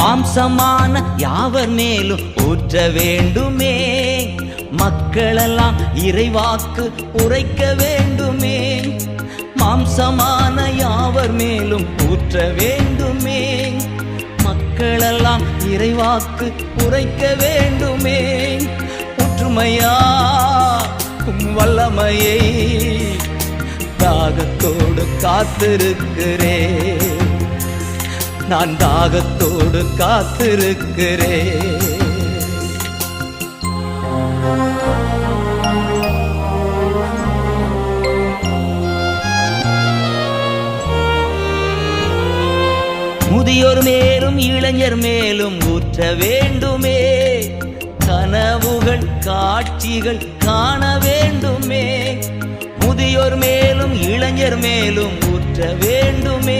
மாம்சமான யாவர் மேலும் ஊற்ற வேண்டுமே? மக்களெல்லாம் இறைவாக்கு உரைக்க வேண்டுமே. மாம்சமான யாவர் மேலும் ஊற்ற வேண்டுமே? மக்களெல்லாம் இறைவாக்கு உரைக்க வேண்டுமே. ஒற்றுமையா உம் வல்லமையை தாகத்தோடு காத்திருக்கிறேன். நான் தாகத்தோடு காத்திருக்கிறேன். முதியோர் மேலும் இளைஞர் மேலும் ஊற்ற வேண்டுமே. கனவுகள் காட்சிகள் காண வேண்டுமே. முதியோர் மேலும் இளைஞர் மேலும் ஊற்ற வேண்டுமே.